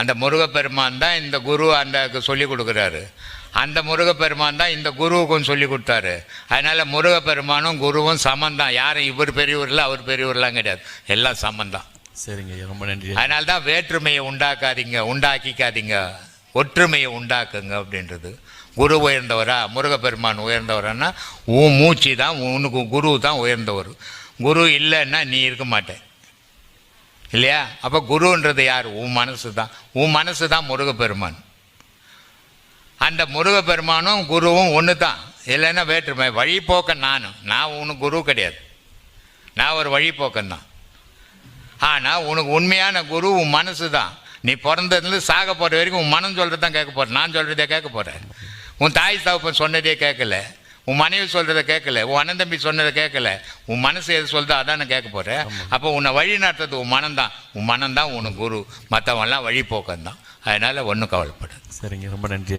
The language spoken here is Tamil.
அந்த முருகப்பெருமான் தான் இந்த குரு அந்த சொல்லி கொடுக்குறாரு. அந்த முருகப்பெருமான் தான் இந்த குருவுக்கும் சொல்லி கொடுத்தாரு. அதனால் முருகப்பெருமானும் குருவும் சமந்தான் யாரும் இவர் பெரியவர் இல்லை அவர் பெரியவர்லாம் கிடையாது. எல்லாம் சமந்தான் சரிங்க ரொம்ப நன்றி. அதனால தான் வேற்றுமையை உண்டாக்காதீங்க உண்டாக்கிக்காதீங்க. ஒற்றுமையை உண்டாக்குங்க அப்படின்றது. குரு உயர்ந்தவரா முருகப்பெருமான் உயர்ந்தவரான்னா உன் மூச்சு தான் உனக்கு குரு தான் உயர்ந்தவர். குரு இல்லைன்னா நீ இருக்க மாட்டே இல்லையா? அப்போ குருன்றது யார்? உன் மனசு தான். உன் மனசு தான் முருகப்பெருமான். அந்த முருகப்பெருமானும் குருவும் ஒன்று தான் இல்லைன்னா வேற்றுமை. வழிபோக்கன் நானும் நான் உனக்கு குரு கிடையாது. நான் ஒரு வழிபோக்கன் தான். ஆனால் உனக்கு உண்மையான குரு உன் மனசு தான். நீ பிறந்ததுலேருந்து சாக போகிற வரைக்கும் உன் மனம் சொல்கிறது தான் கேட்க போகிற நான் சொல்கிறதே கேட்க போகிறேன் உன் தாய் தகப்பன் சொன்னதே கேட்கல. உன் மனைவி சொல்கிறத கேட்கல உன் அண்ணன் தம்பி சொன்னதை கேட்கல உன் மனசு எது சொல்லுதோ அதான் நான் கேட்க போகிறேன் அப்போ உன்னை வழி நடத்துறது உன் மனம் தான். உன் மனம் தான் உனக்கு குரு. மற்றவன்லாம் வழிபோக்கன் தான் அதனால் ஒன்றும் கவலைப்படாது. சரிங்க ரொம்ப நன்றி.